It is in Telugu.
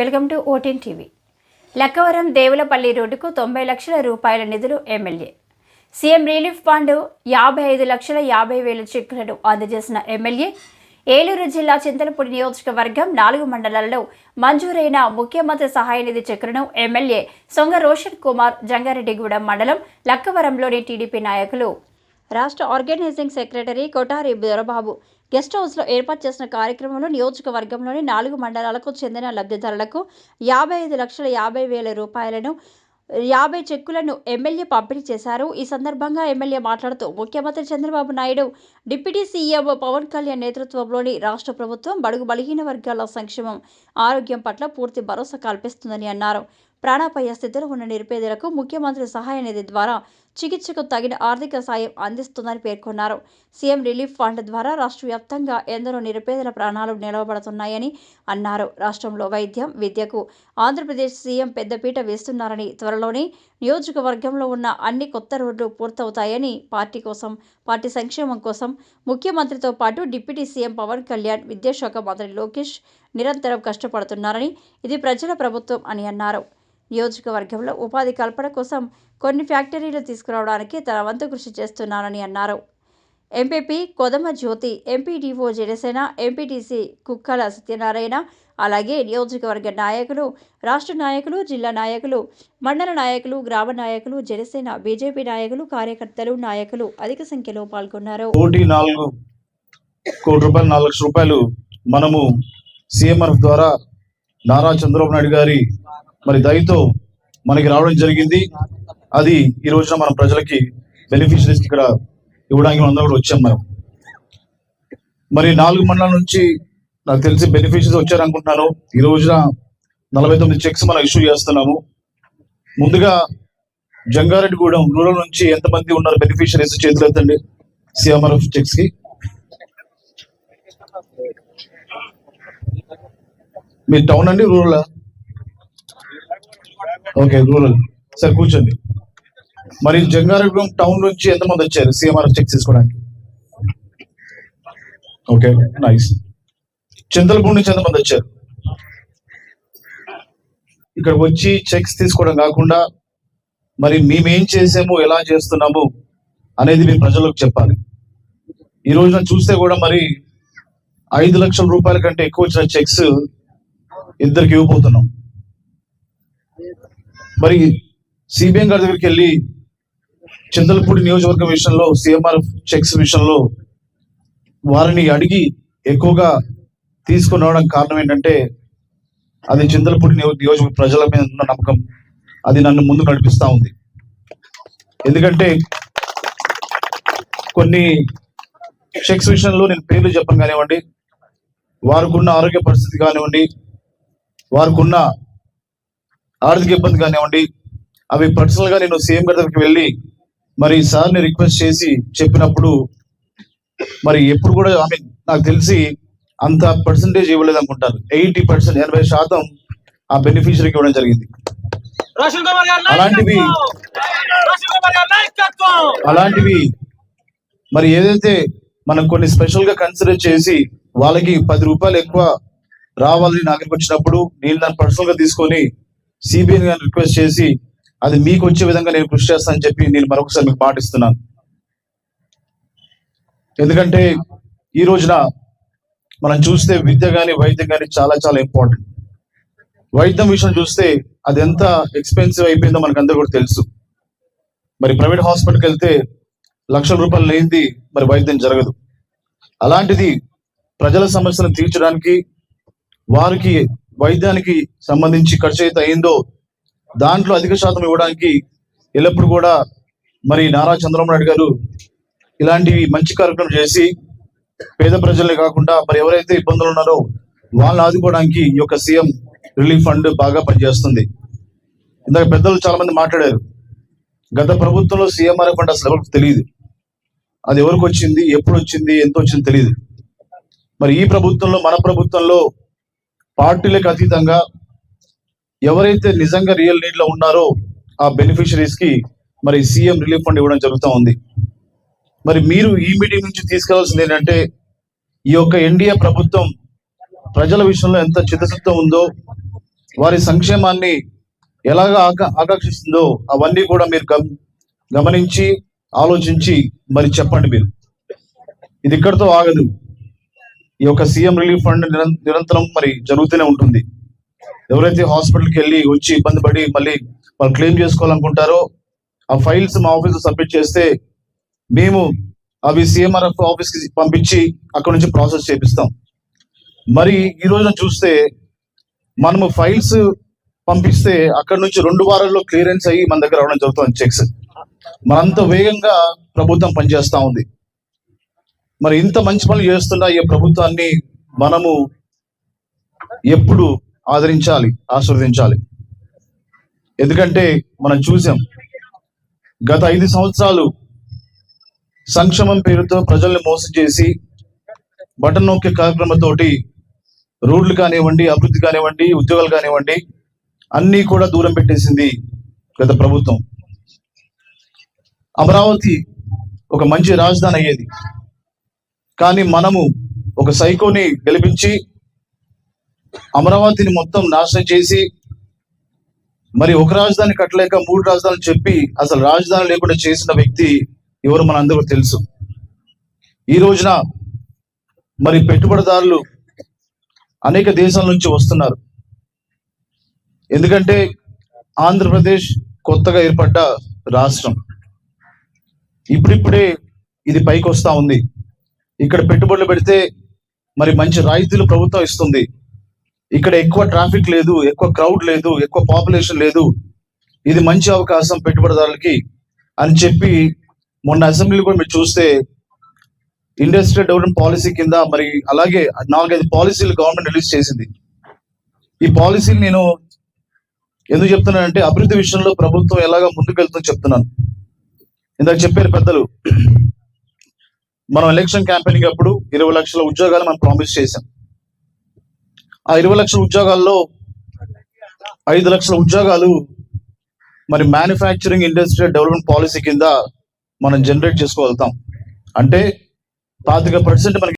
Welcome to OTN TV. Lakkavaram Devulapalli రోడ్డుకు తొంభై లక్షల రూపాయల నిధులు ఎమ్మెల్యే. సీఎం రిలీఫ్ ఫండ్ యాభై ఐదు లక్షల యాభై వేల చెక్కులను అందజేసిన ఎమ్మెల్యే. ఏలూరు జిల్లా చింతలపూడి నియోజకవర్గం నాలుగు మండలాల్లో మంజూరైన ముఖ్యమంత్రి సహాయ నిధి చెక్కులను ఎమ్మెల్యే సొంగ రోషన్ కుమార్ జంగారెడ్డిగూడెం మండలం లక్కవరంలోని టీడీపీ నాయకులు. రాష్ట్ర organising secretary Kotari Dorababu guest హౌస్లో ఏర్పాటు చేసిన కార్యక్రమంలో నియోజకవర్గంలోని నాలుగు మండలాలకు చెందిన లబ్ధిదారులకు యాభై ఐదు లక్షల యాభై వేల రూపాయలను యాభై చెక్కులను ఎమ్మెల్యే పంపిణీ చేశారు. ఈ సందర్భంగా ఎమ్మెల్యే మాట్లాడుతూ ముఖ్యమంత్రి చంద్రబాబు నాయుడు డిప్యూటీ సీఎం పవన్ కళ్యాణ్ నేతృత్వంలోని రాష్ట్ర ప్రభుత్వం బడుగు బలహీన వర్గాల సంక్షేమం ఆరోగ్యం పట్ల పూర్తి భరోసా కల్పిస్తుందని అన్నారు. ప్రాణాపాయ స్థితిలో ఉన్న నిరుపేదలకు ముఖ్యమంత్రి సహాయ నిధి ద్వారా చికిత్సకు తగిన ఆర్థిక సాయం అందిస్తుందని పేర్కొన్నారు. సీఎం రిలీఫ్ ఫండ్ ద్వారా రాష్ట్ర వ్యాప్తంగా ఎందరో నిరుపేదల ప్రాణాలు నిలవబడుతున్నాయని అన్నారు. రాష్ట్రంలో వైద్యం విద్యకు ఆంధ్రప్రదేశ్ సీఎం పెద్దపీట వేస్తున్నారని త్వరలోనే నియోజకవర్గంలో ఉన్న అన్ని కొత్త రోడ్లు పూర్తవుతాయని పార్టీ కోసం పార్టీ సంక్షేమం కోసం ముఖ్యమంత్రితో పాటు డిప్యూటీ సీఎం పవన్ కళ్యాణ్ విద్యాశాఖ మంత్రి లోకేష్ నిరంతరం కష్టపడుతున్నారని ఇది ప్రజల ప్రభుత్వం అని అన్నారు. నియోజకవర్గంలో ఉపాధి కల్పన కోసం కొన్ని ఫ్యాక్టరీలు తీసుకురావడానికి తన వంతు కృషి చేస్తున్నానని అన్నారు. ఎంపీపీ కొదమ జ్యోతి ఎంపీడీఓ జనసేన ఎంపీటీసీ కుక్కల సత్యనారాయణ అలాగే నియోజకవర్గ నాయకులు రాష్ట్ర నాయకులు జిల్లా నాయకులు మండల నాయకులు గ్రామ నాయకులు జనసేన బీజేపీ నాయకులు కార్యకర్తలు నాయకులు అధిక సంఖ్యలో పాల్గొన్నారు. కోటి నాలుగు కోటి రూపాయలు నాలుగు లక్షల రూపాయలు మనము సీఎంఆర్ ద్వారా నారా చంద్రబాబు నాయుడు గారి మరి దయతో మనకి రావడం జరిగింది. అది ఈ రోజున మన ప్రజలకి బెనిఫిషరీస్ ఇక్కడ ఇవ్వడానికి మనందరం కూడా వచ్చాం మనం. మరి నాలుగు మండలాల నుంచి నాకు తెలిసి బెనిఫిషరీస్ వచ్చారనుకుంటున్నాను. ఈ రోజున నలభై తొమ్మిది చెక్స్ మనం ఇష్యూ చేస్తున్నాము. ముందుగా జంగారెడ్డిగూడెం రూరల్ నుంచి ఎంతమంది ఉన్నారు బెనిఫిషరీస్ చేతులు ఎత్తండి. సిఎంఆర్ఎఫ్ చెక్స్కి. మీ టౌన్ అండి రూరల్? ఓకే రూరల్ సరే కూర్చోండి. మరి జంగారెడ్డి టౌన్ నుంచి ఎంతమంది వచ్చారు? సిఎంఆర్ చెక్ తీసుకోవడానికి ఓకే నైస్ చింతలపూడి నుంచి ఎంతమంది వచ్చారు? ఇక్కడ వచ్చి చెక్స్ తీసుకోవడం కాకుండా మరి మేమేం చేసాము ఎలా చేస్తున్నాము అనేది మీ ప్రజలకు చెప్పాలి. ఈ రోజున చూస్తే కూడా మరి ఐదు లక్షల రూపాయల కంటే ఎక్కువ వచ్చిన చెక్స్ ఇద్దరికి ఇవ్వబోతున్నాం. మరి సిబిఎం గారి దగ్గరికి వెళ్ళి చింతలపూడి నియోజకవర్గం విషయంలో సిఎంఆర్ చెక్స్ విషయంలో వారిని అడిగి ఎక్కువగా తీసుకుని రావడం కారణం ఏంటంటే అది చింతలపూడి నియో- నియోజకవర్గ ప్రజల మీద ఉన్న నమ్మకం. అది నన్ను ముందు నడిపిస్తూ ఉంది. ఎందుకంటే కొన్ని చెక్స్ విషయంలో నేను పేర్లు చెప్పను కానివ్వండి వారికి ఉన్న ఆరోగ్య పరిస్థితి కానివ్వండి వారికి ఉన్న ఆర్థిక ఇబ్బంది కానివ్వండి అవి పర్సనల్గా నేను సీఎం గారి దగ్గరికి వెళ్ళి మరి సార్ని రిక్వెస్ట్ చేసి చెప్పినప్పుడు మరి ఎప్పుడు కూడా ఐ మీన్ నాకు తెలిసి అంత పర్సంటేజ్ ఇవ్వలేదు అనుకుంటాను ఎయిటీ పర్సెంట్ ఎనభై శాతం ఆ బెనిఫిషరీకి ఇవ్వడం జరిగింది. అలాంటివి- అలాంటివి మరి ఏదైతే మనం కొన్ని స్పెషల్గా కన్సిడర్ చేసి వాళ్ళకి పది రూపాయలు ఎక్కువ రావాలని నా దగ్గరికి వచ్చినప్పుడు నేను దాన్ని పర్సనల్గా తీసుకొని సిబిఐ గారిని రిక్వెస్ట్ చేసి అది మీకు వచ్చే విధంగా నేను కృషి చేస్తానని చెప్పి నేను మరొకసారి మీకు పాటిస్తున్నాను ఎందుకంటే ఈ రోజున మనం చూస్తే విద్య కానీ వైద్యం కానీ చాలా చాలా ఇంపార్టెంట్ వైద్యం విషయం చూస్తే అది ఎంత ఎక్స్పెన్సివ్ అయిపోయిందో మనకు కూడా తెలుసు. మరి ప్రైవేట్ హాస్పిటల్కి వెళ్తే లక్షల రూపాయలు లేనిది మరి వైద్యం జరగదు. అలాంటిది ప్రజల సమస్యలను తీర్చడానికి వారికి వైద్యానికి సంబంధించి ఖర్చు అయితే అయిందో దాంట్లో అధిక శాతం ఇవ్వడానికి ఎల్లప్పుడు కూడా మరి నారా చంద్రబాబు నాయుడు గారు ఇలాంటివి మంచి కార్యక్రమం చేసి పేద ప్రజలే కాకుండా మరి ఎవరైతే ఇబ్బందులు ఉన్నారో వాళ్ళని ఆదుకోవడానికి ఈ యొక్క సీఎం రిలీఫ్ ఫండ్ బాగా పనిచేస్తుంది. ఇందాక పెద్దలు చాలా మంది మాట్లాడారు. గత ప్రభుత్వంలో సీఎంఆర్ ఫండ్ అసలు ఎవరికి తెలియదు. అది ఎవరికి వచ్చింది ఎప్పుడు వచ్చింది ఎంత వచ్చింది తెలియదు. మరి ఈ ప్రభుత్వంలో మన ప్రభుత్వంలో పార్టీలకు అతీతంగా ఎవరైతే నిజంగా రియల్ నీడ్లో ఉన్నారో ఆ బెనిఫిషరీస్కి మరి సీఎం రిలీఫ్ ఫండ్ ఇవ్వడం జరుగుతూ ఉంది. మరి మీరు ఈ మీటింగ్ నుంచి తీసుకెళ్ళాల్సింది ఏంటంటే ఈ యొక్క ఎన్డీఏ ప్రభుత్వం ప్రజల విషయంలో ఎంత చిత్తశుద్ధం ఉందో వారి సంక్షేమాన్ని ఎలాగ ఆక ఆకర్షిస్తుందో అవన్నీ కూడా మీరు గమనించి ఆలోచించి మరి చెప్పండి మీరు. ఇది ఇక్కడితో ఆగదు. ఈ యొక్క సీఎం రిలీఫ్ ఫండ్ నిరం- నిరంతరం మరి జరుగుతూనే ఉంటుంది. ఎవరైతే హాస్పిటల్కి వెళ్ళి వచ్చి ఇబ్బంది పడి మళ్ళీ వాళ్ళు క్లెయిమ్ చేసుకోవాలనుకుంటారో ఆ ఫైల్స్ మా ఆఫీస్ సబ్మిట్ చేస్తే మేము అవి సీఎంఆర్ఎఫ్ ఆఫీస్కి పంపించి అక్కడ నుంచి ప్రాసెస్ చేపిస్తాం. మరి ఈ రోజున చూస్తే మనము ఫైల్స్ పంపిస్తే అక్కడ నుంచి రెండు వారాల్లో క్లియరెన్స్ అయ్యి మన దగ్గర రావడం జరుగుతుంది చెక్స్. మనంత వేగంగా ప్రభుత్వం పనిచేస్తూ ఉంది. మరి ఇంత మంచి పనులు చేస్తున్న ఈ ప్రభుత్వాన్ని మనము ఎప్పుడు ఆదరించాలి ఆస్వాదించాలి ఎందుకంటే మనం చూసాం గత ఐదు సంవత్సరాలు సంక్షేమం పేరుతో ప్రజల్ని మోసం చేసి బటన్ నొక్కే కార్యక్రమంతోటి రోడ్లు కానివ్వండి అభివృద్ధి కానివ్వండి ఉద్యోగాలు కానివ్వండి అన్నీ కూడా దూరం పెట్టేసింది గత ప్రభుత్వం. అమరావతి ఒక మంచి రాజధాని అయ్యేది. కానీ మనము ఒక సైకోని గెలిపించి అమరావతిని మొత్తం నాశనం చేసి మరి ఒక రాజధాని కట్టలేక మూడు రాజధానులు చెప్పి అసలు రాజధాని లేకుండా చేసిన వ్యక్తి ఎవరు మనందరూ తెలుసు. ఈ రోజున మరి పెట్టుబడిదారులు అనేక దేశాల నుంచి వస్తున్నారు. ఎందుకంటే ఆంధ్రప్రదేశ్ కొత్తగా ఏర్పడ్డ రాష్ట్రం. ఇప్పుడిప్పుడే ఇది పైకి వస్తా ఉంది. ఇక్కడ పెట్టుబడులు పెడితే మరి మంచి రాయితీలు ప్రభుత్వం ఇస్తుంది. ఇక్కడ ఎక్కువ ట్రాఫిక్ లేదు ఎక్కువ క్రౌడ్ లేదు ఎక్కువ పాపులేషన్ లేదు. ఇది మంచి అవకాశం పెట్టుబడిదారులకి అని చెప్పి మొన్న అసెంబ్లీ కూడా మీరు చూస్తే ఇండస్ట్రియల్ డెవలప్మెంట్ పాలసీ కింద మరి అలాగే నాలుగైదు పాలసీలు గవర్నమెంట్ రిలీజ్ చేసింది. ఈ పాలసీలు నేను ఎందుకు చెప్తున్నానంటే అభివృద్ధి విషయంలో ప్రభుత్వం ఎలాగ ముందుకెళ్తుందో చెప్తున్నాను. ఇందాక చెప్పారు పెద్దలు. మనం ఎలక్షన్ క్యాంపెయినింగ్ అప్పుడు ఇరవై లక్షల ఉద్యోగాలు మనం ప్రామిస్ చేశాం. ఆ ఇరవై లక్షల ఉద్యోగాల్లో ఐదు లక్షల ఉద్యోగాలు మరి మ్యానుఫ్యాక్చరింగ్ ఇండస్ట్రియల్ డెవలప్మెంట్ పాలసీ కింద మనం జనరేట్ చేసుకోగలుగుతాం. అంటే పాతిక పర్సెంట్ మనకి